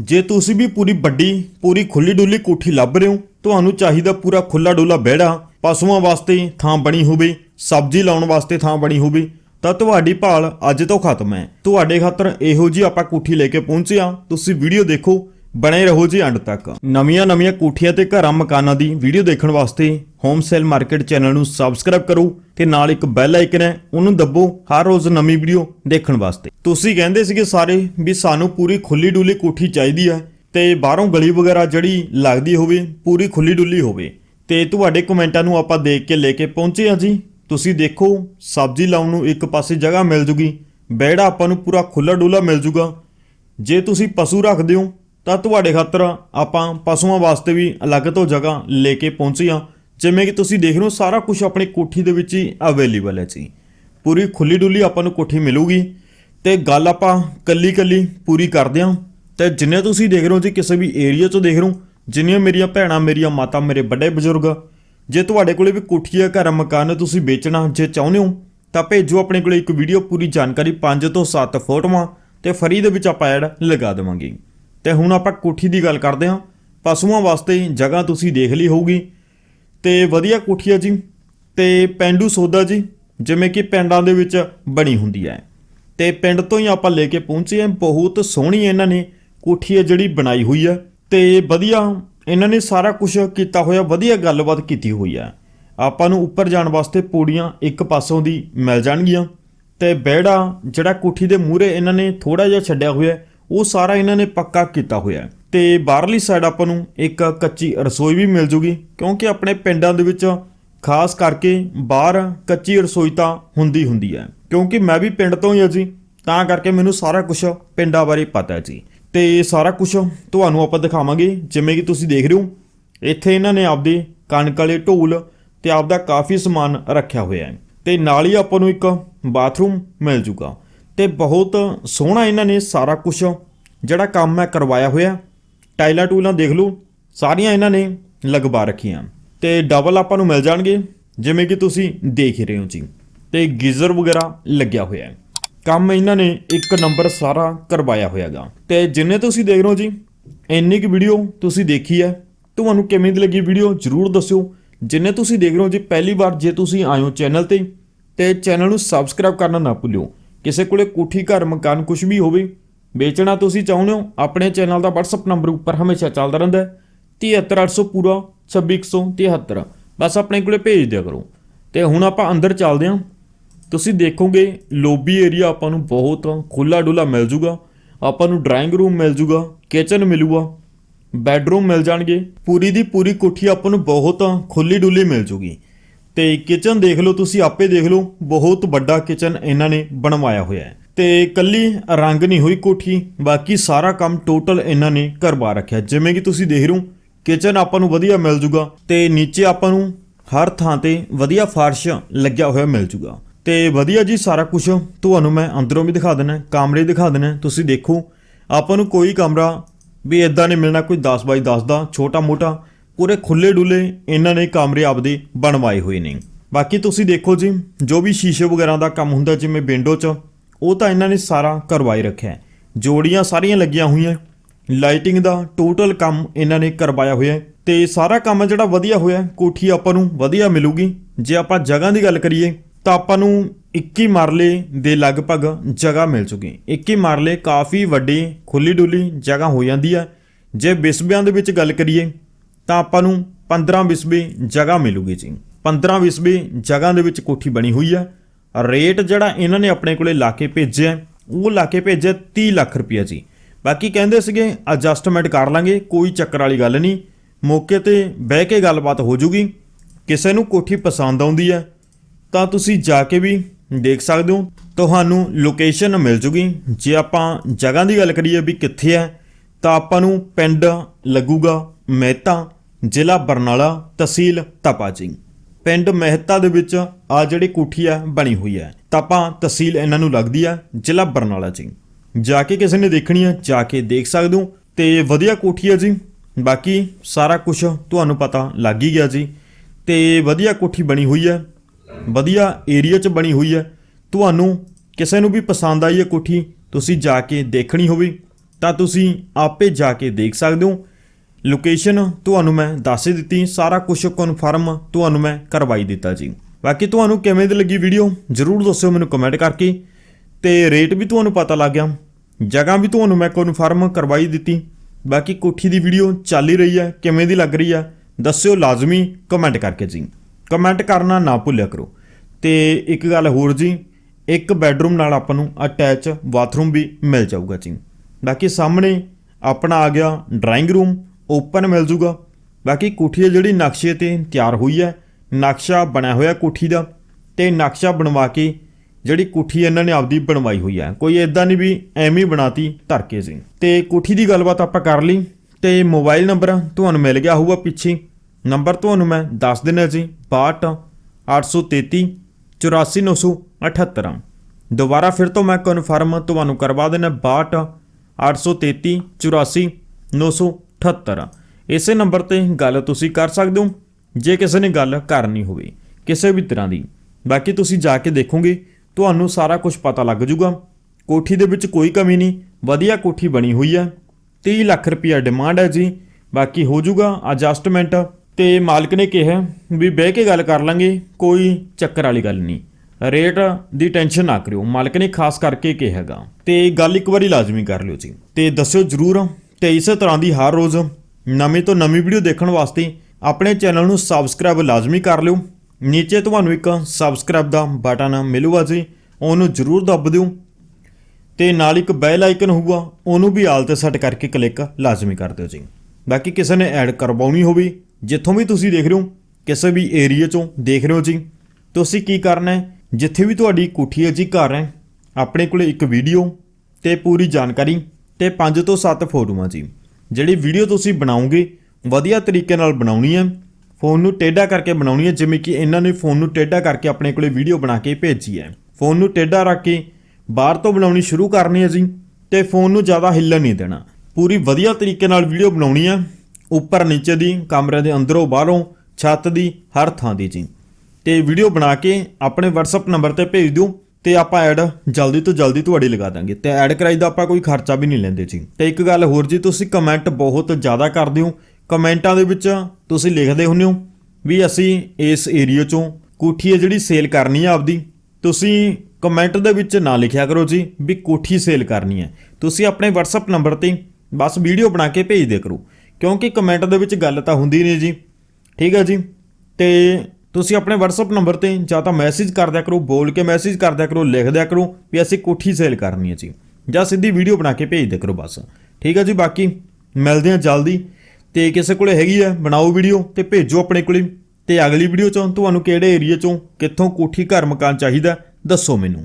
ਜੇ ਤੁਸੀਂ ਵੀ ਪੂਰੀ ਵੱਡੀ, ਪੂਰੀ ਖੁੱਲੀ ਡੁੱਲੀ ਕੋਠੀ ਲੱਭ ਰਹੇ ਹੋ, ਤੁਹਾਨੂੰ ਚਾਹੀਦਾ ਪੂਰਾ ਖੁੱਲਾ ਡੁੱਲਾ ਵਿਹੜਾ ਪਸ਼ੂਆਂ ਵਾਸਤੇ ਥਾਂ ਬਣੀ ਹੋਵੇ, ਸਬਜ਼ੀ ਲਾਉਣ ਵਾਸਤੇ ਥਾਂ ਬਣੀ ਹੋਵੇ, ਤਾਂ ਤੁਹਾਡੀ ਭਾਲ ਅੱਜ ਤੋਂ ਖਤਮ ਹੈ। ਤੁਹਾਡੇ ਖਾਤਰ ਇਹੋ ਜੀ ਆਪਾਂ ਕੋਠੀ ਲੈ ਕੇ ਪਹੁੰਚੇ ਹਾਂ। ਤੁਸੀਂ ਵੀਡੀਓ ਦੇਖੋ ਬਣੇ ਰਹੋ ਜੀ ਅੰਡ ਤੱਕ। ਨਵੀਆਂ ਨਵੀਆਂ ਕੋਠੀਆਂ ਤੇ ਘਰਾਂ ਮਕਾਨਾਂ ਦੀ ਵੀਡੀਓ ਦੇਖਣ ਵਾਸਤੇ ਹੋਮ ਸੇਲ ਮਾਰਕੀਟ ਚੈਨਲ ਨੂੰ ਸਬਸਕ੍ਰਾਈਬ ਕਰੋ ਤੇ ਨਾਲ ਇੱਕ ਬੈਲ ਆਈਕਨ ਹੈ, ਉਹਨੂੰ ਦੱਬੋ ਹਰ ਰੋਜ਼ ਨਵੀਂ ਵੀਡੀਓ ਦੇਖਣ ਵਾਸਤੇ। ਤੁਸੀਂ ਕਹਿੰਦੇ ਸੀਗੇ ਸਾਰੇ ਵੀ ਸਾਨੂੰ ਪੂਰੀ ਖੁੱਲੀ ਡੁੱਲੀ ਕੋਠੀ ਚਾਹੀਦੀ ਹੈ ਤੇ ਬਾਹਰੋਂ ਗਲੀ ਵਗੈਰਾ ਜਿਹੜੀ ਲੱਗਦੀ ਹੋਵੇ, ਪੂਰੀ ਖੁੱਲੀ ਡੁੱਲੀ ਹੋਵੇ। ਤੇ ਤੁਹਾਡੇ ਕਮੈਂਟਾਂ ਨੂੰ ਆਪਾਂ ਦੇਖ ਕੇ ਲੈ ਕੇ ਪਹੁੰਚੇ ਹਾਂ ਜੀ। ਤੁਸੀਂ ਦੇਖੋ, ਸਬਜ਼ੀ ਲਾਉਣ ਨੂੰ ਇੱਕ ਪਾਸੇ ਜਗ੍ਹਾ ਮਿਲ ਜੂਗੀ ਵਿਹੜਾ ਆਪਾਂ ਨੂੰ ਪੂਰਾ ਖੁੱਲਾ ਡੁੱਲਾ ਮਿਲ ਜੂਗਾ। ਜੇ ਤੁਸੀਂ ਪਸ਼ੂ ਰੱਖਦੇ ਹੋ ਤਾਂ ਤੁਹਾਡੇ ਖਾਤਰ ਆਪਾਂ ਪਸ਼ੂਆਂ ਵਾਸਤੇ ਵੀ ਅਲੱਗ ਤੋਂ ਜਗ੍ਹਾ ਲੈ ਕੇ ਪਹੁੰਚੇ ਹਾਂ। ਜਿਵੇਂ ਕਿ ਤੁਸੀਂ ਦੇਖ ਰਹੇ ਹੋ, ਸਾਰਾ ਕੁਝ ਆਪਣੀ ਕੋਠੀ ਦੇ ਵਿੱਚ ਹੀ ਅਵੇਲੇਬਲ ਹੈ ਜੀ। ਪੂਰੀ ਖੁੱਲੀ ਡੁੱਲੀ ਆਪਾਂ ਨੂੰ ਕੋਠੀ ਮਿਲੂਗੀ। ਤੇ ਗੱਲ ਆਪਾਂ ਕੱਲੀ ਕੱਲੀ ਪੂਰੀ ਕਰਦੇ ਹਾਂ। ਤੇ ਜਿੰਨੇ ਤੁਸੀਂ ਦੇਖ ਰਹੇ ਹੋ ਜੀ, ਕਿਸੇ ਵੀ ਏਰੀਆ 'ਚੋਂ ਦੇਖ ਰਹੇ ਹੋ, ਜਿੰਨੀਆਂ ਮੇਰੀਆਂ ਭੈਣਾਂ, ਮੇਰੀਆਂ ਮਾਤਾ, ਮੇਰੇ ਵੱਡੇ ਬਜ਼ੁਰਗ, ਜੇ ਤੁਹਾਡੇ ਕੋਲੇ ਵੀ ਕੋਠੀ ਹੈ ਘਰ ਮਕਾਨ ਤੁਸੀਂ ਵੇਚਣਾ ਜੇ ਚਾਹੁੰਦੇ ਹੋ, ਤਾਂ ਭੇਜੋ ਆਪਣੇ ਕੋਲੇ ਇੱਕ ਵੀਡੀਓ ਪੂਰੀ ਜਾਣਕਾਰੀ 5 ਤੋਂ 7 ਫੋਟੋਆਂ ਤੇ ਫਰੀ ਦੇ ਵਿੱਚ ਆਪਾਂ ਐਡ ਲਗਾ ਦੇਵਾਂਗੇ। ਤੇ ਹੁਣ ਆਪਾਂ ਕੋਠੀ ਦੀ ਗੱਲ ਕਰਦੇ ਹਾਂ। ਪਸ਼ੂਆਂ ਵਾਸਤੇ ਜਗ੍ਹਾ ਤੁਸੀਂ ਦੇਖ ਲਈ ਹੋਊਗੀ। ਤੇ ਵਧੀਆ ਕੋਠੀ ਹੈ ਜੀ। ਤੇ ਪੈਂਡੂ ਸੌਦਾ ਜੀ, ਜਿਵੇਂ ਕਿ ਪਿੰਡਾਂ ਦੇ ਵਿੱਚ ਬਣੀ ਹੁੰਦੀ ਹੈ। ਤੇ ਪਿੰਡ ਤੋਂ ਹੀ ਆਪਾਂ ਲੈ ਕੇ ਪਹੁੰਚੇ ਹਾਂ। ਬਹੁਤ ਸੋਹਣੀ ਇਹਨਾਂ ਨੇ ਕੋਠੀ ਹੈ ਜਿਹੜੀ ਬਣਾਈ ਹੋਈ ਹੈ ਤੇ ਵਧੀਆ ਇਹਨਾਂ ਨੇ ਸਾਰਾ ਕੁਝ ਕੀਤਾ ਹੋਇਆ, ਵਧੀਆ ਗੱਲਬਾਤ ਕੀਤੀ ਹੋਈ ਹੈ ਆਪਾਂ ਨੂੰ ਉੱਪਰ ਜਾਣ ਵਾਸਤੇ ਪੌੜੀਆਂ ਇੱਕ ਪਾਸੋਂ ਦੀ ਮਿਲ ਜਾਣਗੀਆਂ। ਤੇ ਬਹਿੜਾ ਜਿਹੜਾ ਕੋਠੀ ਦੇ ਮੂਹਰੇ ਇਹਨਾਂ ਨੇ ਥੋੜਾ ਜਿਹਾ ਛੱਡਿਆ ਹੋਇਆ ਉਹ ਸਾਰਾ ਇਹਨਾਂ ਨੇ ਪੱਕਾ ਕੀਤਾ ਹੋਇਆ ਹੈ। ਤੇ ਬਾਹਰਲੀ ਸਾਈਡ ਆਪਾਂ ਨੂੰ ਇੱਕ ਕੱਚੀ ਰਸੋਈ ਵੀ ਮਿਲ ਜੂਗੀ, ਕਿਉਂਕਿ ਆਪਣੇ ਪਿੰਡਾਂ ਦੇ ਵਿੱਚ ਖਾਸ ਕਰਕੇ ਬਾਹਰ ਕੱਚੀ ਰਸੋਈ ਤਾਂ ਹੁੰਦੀ ਹੁੰਦੀ ਹੈ। ਕਿਉਂਕਿ ਮੈਂ ਵੀ ਪਿੰਡ ਤੋਂ ਹੀ ਹਾਂ ਜੀ, ਤਾਂ ਕਰਕੇ ਮੈਨੂੰ ਸਾਰਾ ਕੁਝ ਪਿੰਡਾਂ ਬਾਰੇ ਪਤਾ ਹੈ ਜੀ। ਤੇ ਸਾਰਾ ਕੁਝ ਤੁਹਾਨੂੰ ਆਪਾਂ ਦਿਖਾਵਾਂਗੇ, ਜਿਵੇਂ ਕਿ ਤੁਸੀਂ ਦੇਖ ਰਹੇ ਹੋ, ਇੱਥੇ ਇਹਨਾਂ ਨੇ ਆਪਦੇ ਕਣਕ ਵਾਲੇ ਢੋਲ ਤੇ ਆਪਦਾ ਕਾਫੀ ਸਮਾਨ ਰੱਖਿਆ ਹੋਇਆ ਹੈ। ਤੇ ਨਾਲ ਹੀ ਆਪਾਂ ਨੂੰ ਇੱਕ ਬਾਥਰੂਮ ਮਿਲ ਜੂਗਾ। ਤੇ ਬਹੁਤ ਸੋਹਣਾ ਇਹਨਾਂ ਨੇ ਸਾਰਾ ਕੁਝ ਜਿਹੜਾ ਕੰਮ ਹੈ ਕਰਵਾਇਆ ਹੋਇਆ। ਟਾਈਲਾਂ ਟੂਲਾਂ ਦੇਖ ਲਓ, ਸਾਰੀਆਂ ਇਹਨਾਂ ਨੇ ਲਗਵਾ ਰੱਖੀਆਂ। ਤੇ ਡਬਲ ਆਪਾਂ ਨੂੰ ਮਿਲ ਜਾਣਗੇ, ਜਿਵੇਂ ਕਿ ਤੁਸੀਂ ਦੇਖ ਹੀ ਰਹੇ ਹੋ ਜੀ। ਤੇ ਗੀਜ਼ਰ ਵਗੈਰਾ ਲੱਗਿਆ ਹੋਇਆ ਹੈ। ਕੰਮ ਇਹਨਾਂ ਨੇ ਇੱਕ ਨੰਬਰ ਸਾਰਾ ਕਰਵਾਇਆ ਹੋਇਆਗਾ। ਤੇ ਜਿੰਨੇ ਤੁਸੀਂ ਦੇਖ ਰਹੇ ਹੋ ਜੀ, ਇੰਨੀ ਕੁ ਵੀਡੀਓ ਤੁਸੀਂ ਦੇਖੀ ਹੈ। ਤੁਹਾਨੂੰ ਕਿਵੇਂ ਦੀ ਲੱਗੀ ਵੀਡੀਓ ਜਰੂਰ ਦੱਸਿਓ। ਜਿੰਨੇ ਤੁਸੀਂ ਦੇਖ ਰਹੇ ਹੋ ਜੀ, ਪਹਿਲੀ ਵਾਰ ਜੇ ਤੁਸੀਂ ਆਏ ਹੋ ਚੈਨਲ ਤੇ ਤੇ ਚੈਨਲ ਨੂੰ ਸਬਸਕ੍ਰਾਈਬ ਕਰਨਾ ਨਾ ਭੁੱਲਿਓ। ਕਿਸੇ ਕੋਲੇ ਕੋਠੀ, ਘਰ, ਮਕਾਨ ਕੁਝ ਵੀ ਹੋਵੇ, ਵੇਚਣਾ ਤੁਸੀਂ ਚਾਹੁੰਦੇ ਹੋ, ਆਪਣੇ ਚੈਨਲ ਦਾ WhatsApp ਨੰਬਰ ਉੱਪਰ ਹਮੇਸ਼ਾ ਚੱਲਦਾ ਰਹਿੰਦਾ ਹੈ। 73800 ਪੂਰਾ 26173 ਬਸ ਆਪਣੇ ਕੋਲੇ ਭੇਜ ਦਿਆ ਕਰੋ। ਤੇ ਹੁਣ ਆਪਾਂ ਅੰਦਰ ਚੱਲਦੇ ਹਾਂ। ਤੁਸੀਂ ਦੇਖੋਗੇ ਲੋਬੀ ਏਰੀਆ ਆਪਾਂ ਨੂੰ ਬਹੁਤ ਖੁੱਲਾ ਡੁੱਲਾ ਮਿਲ ਜੂਗਾ। ਆਪਾਂ ਨੂੰ ਡਰਾਇੰਗ ਰੂਮ ਮਿਲ ਜੂਗਾ ਕਿਚਨ ਮਿਲੂਗਾ ਬੈੱਡਰੂਮ ਮਿਲ ਜਾਣਗੇ। ਪੂਰੀ ਦੀ ਪੂਰੀ ਕੋਠੀ ਆਪਾਂ ਨੂੰ ਬਹੁਤ ਖੁੱਲੀ ਡੁੱਲੀ ਮਿਲ ਜੂਗੀ। ਤੇ ਕਿਚਨ ਦੇਖ ਲਓ, ਤੁਸੀਂ ਆਪੇ ਦੇਖ ਲਓ, ਬਹੁਤ ਵੱਡਾ ਕਿਚਨ ਇਹਨਾਂ ਨੇ ਬਣਵਾਇਆ ਹੋਇਆ ਹੈ। ਤੇ ਕੱਲੀ ਰੰਗ ਨਹੀਂ ਹੋਈ ਕੋਠੀ, ਬਾਕੀ ਸਾਰਾ ਕੰਮ ਟੋਟਲ ਇਹਨਾਂ ਨੇ ਕਰਵਾ ਰੱਖਿਆ। ਜਿਵੇਂ ਕਿ ਤੁਸੀਂ ਦੇਖ ਰਹੇ ਹੋ ਕਿਚਨ ਆਪਾਂ ਨੂੰ ਵਧੀਆ ਮਿਲ ਜੂਗਾ ਤੇ ਨੀਚੇ ਆਪਾਂ ਨੂੰ ਹਰ ਥਾਂ ਤੇ ਵਧੀਆ ਫਰਸ਼ ਲੱਗਿਆ ਹੋਇਆ ਮਿਲ ਜੂਗਾ। ਤੇ ਵਧੀਆ ਜੀ ਸਾਰਾ ਕੁਝ ਤੁਹਾਨੂੰ ਮੈਂ ਅੰਦਰੋਂ ਵੀ ਦਿਖਾ ਦੇਣਾ ਕਮਰੇ ਦਿਖਾ ਦੇਣਾ ਤੁਸੀਂ ਦੇਖੋ, ਆਪਾਂ ਨੂੰ ਕੋਈ ਕਮਰਾ ਵੀ ਇਦਾਂ ਨਹੀਂ ਮਿਲਣਾ, ਕੋਈ 10 ਬਾਈ 10 ਦਾ, ਛੋਟਾ ਮੋਟਾ। ਪੂਰੇ ਖੁੱਲੇ ਡੁੱਲੇ ਇਹਨਾਂ ਨੇ ਕਮਰੇ ਆਪਦੇ ਬਣਵਾਏ ਹੋਏ ਨੇ। ਬਾਕੀ ਤੁਸੀਂ ਦੇਖੋ ਜੀ, ਜੋ ਵੀ ਸ਼ੀਸ਼ੇ ਵਗੈਰਾ ਦਾ ਕੰਮ ਹੁੰਦਾ ਜਿਵੇਂ ਵਿੰਡੋ 'ਚ, ਉਹ ਤਾਂ ਇਹਨਾਂ ਨੇ ਸਾਰਾ ਕਰਵਾਈ ਰੱਖਿਆ ਜੋੜੀਆਂ ਸਾਰੀਆਂ ਲੱਗੀਆਂ ਹੋਈਆਂ ਲਾਈਟਿੰਗ ਦਾ ਟੋਟਲ ਕੰਮ ਇਹਨਾਂ ਨੇ ਕਰਵਾਇਆ ਹੋਇਆ ਹੈ। ਤੇ ਸਾਰਾ ਕੰਮ ਜਿਹੜਾ ਵਧੀਆ ਹੋਇਆ ਕੋਠੀ ਆਪਾਂ ਨੂੰ ਵਧੀਆ ਮਿਲੂਗੀ। ਜੇ ਆਪਾਂ ਜਗ੍ਹਾ ਦੀ ਗੱਲ ਕਰੀਏ, ਤਾਂ ਆਪਾਂ ਨੂੰ 21 ਮਰਲੇ ਦੇ ਲਗਭਗ ਜਗ੍ਹਾ ਮਿਲ ਚੁੱਕੀ 21 ਮਰਲੇ ਕਾਫੀ ਵੱਡੀ ਖੁੱਲੀ ਡੁੱਲੀ ਜਗ੍ਹਾ ਹੋ ਜਾਂਦੀ ਹੈ। ਜੇ ਬਿਸਬਿਆਂ ਦੇ ਵਿੱਚ ਗੱਲ ਕਰੀਏ ਤਾਂ ਆਪਾਂ ਨੂੰ 15 ਵਿਸਬੇ ਜਗ੍ਹਾ ਮਿਲੂਗੀ ਜੀ। 15 ਵਿਸਬੇ ਜਗ੍ਹਾ ਦੇ ਵਿੱਚ ਕੋਠੀ ਬਣੀ ਹੋਈ ਹੈ। ਰੇਟ ਜਿਹੜਾ ਇਹਨਾਂ ਨੇ ਆਪਣੇ ਕੋਲੇ ਲਾ ਕੇ ਭੇਜਿਆ ਉਹ ਲਾ ਕੇ ਭੇਜਿਆ 30 ਲੱਖ ਰੁਪਇਆ ਜੀ। ਬਾਕੀ ਕਹਿੰਦੇ ਸੀਗੇ ਐਡਜਸਟਮੈਂਟ ਕਰ ਲਾਂਗੇ, ਕੋਈ ਚੱਕਰ ਵਾਲੀ ਗੱਲ ਨਹੀਂ। ਮੌਕੇ ਤੇ ਬਹਿ ਕੇ ਗੱਲਬਾਤ ਹੋ ਜੂਗੀ। ਕਿਸੇ ਨੂੰ ਕੋਠੀ ਪਸੰਦ ਆਉਂਦੀ ਹੈ, ਤਾਂ ਤੁਸੀਂ ਜਾ ਕੇ ਵੀ ਦੇਖ ਸਕਦੇ ਹੋ। ਤੁਹਾਨੂੰ ਲੋਕੇਸ਼ਨ ਮਿਲ ਜੂਗੀ। ਜੇ ਆਪਾਂ ਜਗ੍ਹਾ ਦੀ ਗੱਲ ਕਰੀਏ ਵੀ ਕਿੱਥੇ ਹੈ, ਤਾਂ ਆਪਾਂ ਨੂੰ ਪਿੰਡ ਲੱਗੂਗਾ ਮਹਿਤਾ। ਜ਼ਿਲ੍ਹਾ ਬਰਨਾਲਾ ਤਹਿਸੀਲ ਤਪਾ ਜੀ। ਪਿੰਡ ਮਹਿਤਾ ਦੇ ਵਿੱਚ ਆ ਜਿਹੜੀ ਕੋਠੀ ਆ, ਬਣੀ ਹੋਈ ਹੈ ਤਪਾ ਤਹਿਸੀਲ ਇਹਨਾਂ ਨੂੰ ਲੱਗਦੀ ਆ, ਜ਼ਿਲ੍ਹਾ ਬਰਨਾਲਾ ਜੀ। ਜਾ ਕੇ ਕਿਸੇ ਨੇ ਦੇਖਣੀ ਆ, ਜਾ ਕੇ ਦੇਖ ਸਕਦੇ ਹੋ। ਤੇ ਵਧੀਆ ਕੋਠੀ ਆ ਜੀ। ਬਾਕੀ ਸਾਰਾ ਕੁਝ ਤੁਹਾਨੂੰ ਪਤਾ ਲੱਗ ਹੀ ਗਿਆ ਜੀ। ਤੇ ਵਧੀਆ ਕੋਠੀ ਬਣੀ ਹੋਈ ਹੈ ਵਧੀਆ ਏਰੀਆ 'ਚ ਬਣੀ ਹੋਈ ਹੈ ਤੁਹਾਨੂੰ ਕਿਸੇ ਨੂੰ ਵੀ ਪਸੰਦ ਆਈ ਹੈ ਕੋਠੀ, ਤੁਸੀਂ ਜਾ ਕੇ ਦੇਖਣੀ ਹੋਵੇ, ਤਾਂ ਤੁਸੀਂ ਆਪੇ ਜਾ ਕੇ ਦੇਖ ਸਕਦੇ ਹੋ। ਲੋਕੇਸ਼ਨ ਤੁਹਾਨੂੰ ਮੈਂ ਦੱਸ ਹੀ ਦਿੱਤੀ, ਸਾਰਾ ਕੁਝ ਕਨਫਰਮ ਤੁਹਾਨੂੰ ਮੈਂ ਕਰਵਾਈ ਦਿੱਤਾ ਜੀ। ਬਾਕੀ ਤੁਹਾਨੂੰ ਕਿਵੇਂ ਦੀ ਲੱਗੀ ਵੀਡੀਓ ਜਰੂਰ ਦੱਸਿਓ ਮੈਨੂੰ ਕਮੈਂਟ ਕਰਕੇ। ਤੇ ਰੇਟ ਵੀ ਤੁਹਾਨੂੰ ਪਤਾ ਲੱਗ ਗਿਆ, ਜਗ੍ਹਾ ਵੀ ਤੁਹਾਨੂੰ ਮੈਂ ਕਨਫਰਮ ਕਰਵਾਈ ਦਿੱਤੀ। ਬਾਕੀ ਕੋਠੀ ਦੀ ਵੀਡੀਓ ਚੱਲ ਹੀ ਰਹੀ ਹੈ, ਕਿਵੇਂ ਦੀ ਲੱਗ ਰਹੀ ਹੈ, ਦੱਸਿਓ ਲਾਜ਼ਮੀ ਕਮੈਂਟ ਕਰਕੇ ਜੀ। ਕਮੈਂਟ ਕਰਨਾ ਨਾ ਭੁੱਲਿਆ ਕਰੋ। ਤੇ ਇੱਕ ਗੱਲ ਹੋਰ ਜੀ, ਇੱਕ ਬੈੱਡਰੂਮ ਨਾਲ ਆਪਾਂ ਨੂੰ ਅਟੈਚ ਬਾਥਰੂਮ ਵੀ ਮਿਲ ਜਾਊਗਾ ਜੀ। ਬਾਕੀ ਸਾਹਮਣੇ ਆਪਣਾ ਆ ਗਿਆ ਡਰਾਇੰਗ ਰੂਮ ਓਪਨ ਮਿਲ ਜੂਗਾ। ਬਾਕੀ ਕੋਠੀ ਜਿਹੜੀ ਨਕਸ਼ੇ ਤੇ ਤਿਆਰ ਹੋਈ ਹੈ, ਨਕਸ਼ਾ ਬਣਿਆ ਹੋਇਆ ਕੋਠੀ ਦਾ ਤੇ ਨਕਸ਼ਾ ਬਣਵਾ ਕੇ ਜਿਹੜੀ ਕੋਠੀ ਇਹਨਾਂ ਨੇ ਆਪਦੀ ਬਣਵਾਈ ਹੋਈ ਹੈ। ਕੋਈ ਇਦਾਂ ਨਹੀਂ ਵੀ ਐਵੇਂ ਹੀ ਬਣਾਤੀ ਧਰ ਕੇ ਸੀ। ਤੇ ਕੋਠੀ ਦੀ ਗੱਲਬਾਤ ਆਪਾਂ ਕਰ ਲਈ। ਤੇ ਮੋਬਾਈਲ ਨੰਬਰ ਤੁਹਾਨੂੰ ਮਿਲ ਗਿਆ ਹੋਊਗਾ ਪਿੱਛੇ। ਨੰਬਰ ਤੁਹਾਨੂੰ ਮੈਂ ਦੱਸ ਦਿੰਦਾ ਜੀ 62 833 84978 ਦੁਬਾਰਾ ਫਿਰ ਤੋਂ ਮੈਂ ਕਨਫਰਮ ਤੁਹਾਨੂੰ ਕਰਵਾ ਦੇਣਾ 62 833 84978 ਇਸੇ ਨੰਬਰ ਤੇ ਗੱਲ ਤੁਸੀਂ ਕਰ ਸਕਦੇ ਹੋ, ਜੇ ਕਿਸੇ ਨੇ ਗੱਲ ਕਰਨੀ ਹੋਵੇ, ਕਿਸੇ ਵੀ ਤਰ੍ਹਾਂ ਦੀ। ਬਾਕੀ ਤੁਸੀਂ ਜਾ ਕੇ ਦੇਖੋਗੇ, ਤੁਹਾਨੂੰ ਸਾਰਾ ਕੁਝ ਪਤਾ ਲੱਗ ਜਾਊਗਾ ਕੋਠੀ ਦੇ ਵਿੱਚ ਕੋਈ ਕਮੀ ਨਹੀਂ, ਵਧੀਆ ਕੋਠੀ ਬਣੀ ਹੋਈ ਹੈ। 30 ਲੱਖ ਰੁਪਇਆ ਡਿਮਾਂਡ ਹੈ ਜੀ। ਬਾਕੀ ਹੋ ਜਾਊਗਾ ਐਡਜਸਟਮੈਂਟ ਤੇ ਮਾਲਕ ਨੇ ਕਿਹਾ ਵੀ ਬਹਿ ਕੇ ਗੱਲ ਕਰ ਲਾਂਗੇ, ਕੋਈ ਚੱਕਰ ਵਾਲੀ ਗੱਲ ਨਹੀਂ। ਰੇਟ ਦੀ ਟੈਨਸ਼ਨ ਨਾ ਕਰਿਓ, ਮਾਲਕ ਨੇ ਖਾਸ ਕਰਕੇ ਕਿਹਾਗਾ। ਤੇ ਗੱਲ ਇੱਕ ਵਾਰੀ ਲਾਜ਼ਮੀ ਕਰ ਲਿਓ ਜੀ। ਤੇ ਦੱਸਿਓ ਜਰੂਰ ਤੇ ਇਸੇ ਤਰ੍ਹਾਂ ਦੀ ਹਰ ਰੋਜ਼ ਨਵੀਂ ਤੋਂ ਨਵੀਂ ਵੀਡੀਓ ਦੇਖਣ ਵਾਸਤੇ ਆਪਣੇ ਚੈਨਲ ਨੂੰ ਸਬਸਕ੍ਰਾਈਬ ਲਾਜ਼ਮੀ ਕਰ ਲਿਓ। ਨੀਚੇ ਤੁਹਾਨੂੰ ਇੱਕ ਸਬਸਕ੍ਰਾਈਬ ਦਾ ਬਟਨ ਮਿਲੂਗਾ ਜੀ, ਉਹਨੂੰ ਜਰੂਰ ਦੱਬ ਦਿਓ। ਤੇ ਨਾਲ ਇੱਕ ਬੈਲ ਆਈਕਨ ਹੋਊਗਾ, ਉਹਨੂੰ ਵੀ ਆਲ ਤੇ ਸੈੱਟ ਕਰਕੇ ਕਲਿੱਕ ਲਾਜ਼ਮੀ ਕਰ ਦਿਓ ਜੀ। ਬਾਕੀ ਕਿਸੇ ਨੇ ਐਡ ਕਰਵਾਉਣੀ ਹੋਵੇ, ਜਿੱਥੋਂ ਵੀ ਤੁਸੀਂ ਦੇਖ ਰਹੇ ਹੋ, ਕਿਸੇ ਵੀ ਏਰੀਆ ਚੋਂ ਦੇਖ ਰਹੇ ਹੋ ਜੀ, ਤੁਸੀਂ ਕੀ ਕਰਨਾ ਹੈ? ਜਿੱਥੇ ਵੀ ਤੁਹਾਡੀ ਕੋਠੀ ਹੈ ਜੀ ਘਰ ਹੈ, ਆਪਣੇ ਕੋਲੇ ਇੱਕ ਵੀਡੀਓ ਤੇ ਪੂਰੀ ਜਾਣਕਾਰੀ ਤੇ 5 ਤੋਂ 7 ਫੋਟੋਆਂ ਜੀ। ਜਿਹੜੀ ਵੀਡੀਓ ਤੁਸੀਂ ਬਣਾਓਗੇ, ਵਧੀਆ ਤਰੀਕੇ ਨਾਲ ਬਣਾਉਣੀ ਹੈ ਫੋਨ ਨੂੰ ਟੇਢਾ ਕਰਕੇ ਬਣਾਉਣੀ ਹੈ ਜਿਵੇਂ ਕਿ ਇਹਨਾਂ ਨੇ ਫੋਨ ਨੂੰ ਟੇਢਾ ਕਰਕੇ ਆਪਣੇ ਕੋਲੇ ਵੀਡੀਓ ਬਣਾ ਕੇ ਭੇਜੀ ਹੈ ਫੋਨ ਨੂੰ ਟੇਢਾ ਰੱਖ ਕੇ ਬਾਹਰ ਤੋਂ ਬਣਾਉਣੀ ਸ਼ੁਰੂ ਕਰਨੀ ਹੈ ਜੀ, ਤੇ ਫੋਨ ਨੂੰ ਜ਼ਿਆਦਾ ਹਿੱਲਣ ਨਹੀਂ ਦੇਣਾ। ਪੂਰੀ ਵਧੀਆ ਤਰੀਕੇ ਨਾਲ ਵੀਡੀਓ ਬਣਾਉਣੀ ਹੈ ਉੱਪਰ ਨੀਚੇ ਦੀ ਕਮਰੇ ਦੇ ਅੰਦਰੋਂ ਬਾਹਰੋਂ, ਛੱਤ ਦੀ, ਹਰ ਥਾਂ ਦੀ ਜੀ। ਤੇ ਵੀਡੀਓ ਬਣਾ ਕੇ ਆਪਣੇ WhatsApp ਨੰਬਰ ਤੇ ਭੇਜ ਦਿਓ। ਤੇ ਆਪਾਂ ਐਡ ਜਲਦੀ ਤੋਂ ਜਲਦੀ ਤੁਹਾਡੀ ਲਗਾ ਦਾਂਗੇ। ਤੇ ਐਡ ਕਰਾਈ ਦਾ ਆਪਾਂ ਕੋਈ ਖਰਚਾ ਵੀ ਨਹੀਂ ਲੈਂਦੇ ਜੀ। ਤੇ ਇੱਕ ਗੱਲ ਹੋਰ ਜੀ, ਤੁਸੀਂ ਕਮੈਂਟ ਬਹੁਤ ਜ਼ਿਆਦਾ ਕਰਦੇ ਹੋ। ਕਮੈਂਟਾਂ ਦੇ ਵਿੱਚ ਤੁਸੀਂ ਲਿਖਦੇ ਹੁੰਦੇ ਹੋ ਵੀ ਅਸੀਂ ਇਸ ਏਰੀਆ ਚੋਂ ਕੋਠੀ ਹੈ ਜਿਹੜੀ ਸੇਲ ਕਰਨੀ ਹੈ ਆਪਦੀ, ਤੁਸੀਂ ਕਮੈਂਟ ਦੇ ਵਿੱਚ ਨਾ ਲਿਖਿਆ ਕਰੋ ਜੀ ਵੀ ਕੋਠੀ ਸੇਲ ਕਰਨੀ ਹੈ। ਤੁਸੀਂ ਆਪਣੇ WhatsApp ਨੰਬਰ ਤੇ ਬਸ ਵੀਡੀਓ ਬਣਾ ਕੇ ਭੇਜ ਦਿਆ ਕਰੋ। ਕਿਉਂਕਿ ਕਮੈਂਟ ਦੇ ਵਿੱਚ ਗੱਲ ਤਾਂ ਹੁੰਦੀ ਨਹੀਂ ਜੀ। ਠੀਕ ਹੈ ਜੀ? ਤੇ ਤੁਸੀਂ ਆਪਣੇ WhatsApp ਨੰਬਰ ਤੇ ਜਾਂ ਤਾਂ ਮੈਸੇਜ ਕਰ ਦਿਆ ਕਰੋ, ਬੋਲ ਕੇ ਮੈਸੇਜ ਕਰ ਦਿਆ ਕਰੋ, ਲਿਖ ਦਿਆ ਕਰੋ ਵੀ ਅਸੀਂ ਕੋਠੀ ਸੇਲ ਕਰਨੀ ਹੈ ਜੀ। ਜਾਂ ਸਿੱਧੀ ਵੀਡੀਓ ਬਣਾ ਕੇ ਭੇਜ ਦਿਆ ਕਰੋ ਬਸ। ਠੀਕ ਹੈ ਜੀ, ਬਾਕੀ ਮਿਲਦੇ ਹਾਂ ਜਲਦੀ। ਤੇ ਕਿਸੇ ਕੋਲੇ ਹੈਗੀ ਹੈ, ਬਣਾਓ ਵੀਡੀਓ ਤੇ ਭੇਜੋ ਆਪਣੇ ਕੋਲੇ। ਤੇ ਅਗਲੀ ਵੀਡੀਓ ਚੋਂ ਤੁਹਾਨੂੰ ਕਿਹੜੇ ਏਰੀਆ ਚੋਂ ਕਿੱਥੋਂ ਕੋਠੀ ਘਰ ਮਕਾਨ ਚਾਹੀਦਾ, ਦੱਸੋ ਮੈਨੂੰ।